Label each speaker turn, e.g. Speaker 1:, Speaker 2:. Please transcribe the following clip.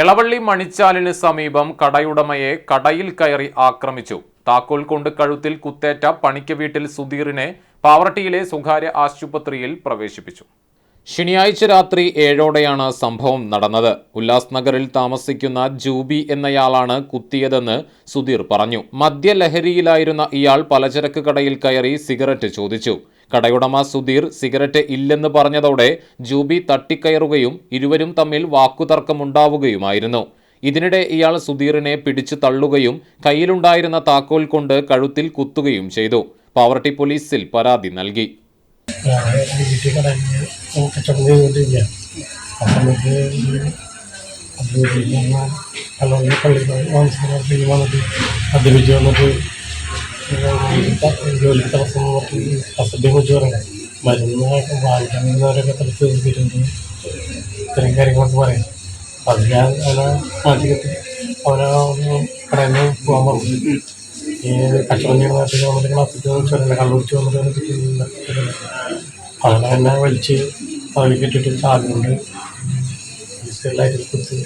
Speaker 1: എളവള്ളി മണിച്ചാലിന് സമീപം കടയുടമയെ കടയിൽ കയറി ആക്രമിച്ചു. താക്കോൽ കൊണ്ട് കഴുത്തിൽ കുത്തേറ്റ പണിക്ക വീട്ടിൽ സുധീറിനെ പാവർട്ടിയിലെ സ്വകാര്യ ആശുപത്രിയിൽ പ്രവേശിപ്പിച്ചു. ശനിയാഴ്ച രാത്രി ഏഴോടെയാണ് സംഭവം നടന്നത്. ഉല്ലാസ് നഗറിൽ താമസിക്കുന്ന ജൂബി എന്നയാളാണ് കുത്തിയതെന്ന് സുധീർ പറഞ്ഞു. മദ്യലഹരിയിലായിരുന്ന ഇയാൾ പലചരക്ക് കടയിൽ കയറി സിഗരറ്റ് ചോദിച്ചു. കടയുടമ സുധീർ സിഗരറ്റ് ഇല്ലെന്ന് പറഞ്ഞതോടെ ജൂബി തട്ടിക്കയറുകയും ഇരുവരും തമ്മിൽ വാക്കുതർക്കമുണ്ടാവുകയുമായിരുന്നു. ഇതിനിടെ ഇയാൾ സുധീറിനെ പിടിച്ചു തള്ളുകയും കയ്യിലുണ്ടായിരുന്ന താക്കോൽ കൊണ്ട് കഴുത്തിൽ കുത്തുകയും ചെയ്തു. പാവർട്ടി പോലീസിൽ പരാതി നൽകി.
Speaker 2: വീട്ടിൽ കടയിൽ കച്ചവടം ചെയ്തുകൊണ്ടിരിക്കുകയാണ് ആ സമയത്ത് അദ്വൈതിൽ കല്ലോളി പള്ളി താമസിക്കുന്ന വന്നിട്ട് മദ്യപിച്ച് വന്നിട്ട് ജോലി തടസ്സം അസഭ്യം കുറിച്ച് പറയാം മരുന്ന് വാങ്ങിക്കാൻ വരുന്നവരൊക്കെ തടുത്ത് നിർത്തിയിട്ടുണ്ട് ഇത്രയും കാര്യങ്ങളൊക്കെ പറയാം അത് ഞാൻ അവനെ മാറ്റി കെട്ടി അവനെ കടയിൽ നിന്ന് പോകാൻ പറഞ്ഞു. ഈ കച്ചവടം ചെയ്യുന്ന നേരത്തെ വന്നിട്ട് ക്ലാസ്സിൽ ചോദിച്ചാൽ കള്ളുപിടിച്ച് വന്നിട്ട് കിട്ടിയില്ല അങ്ങനെ എന്നെ വലിച്ച് തലയിൽ കെട്ടിട്ട് ചാടുന്നുണ്ട് ായിട്ട് കുത്തി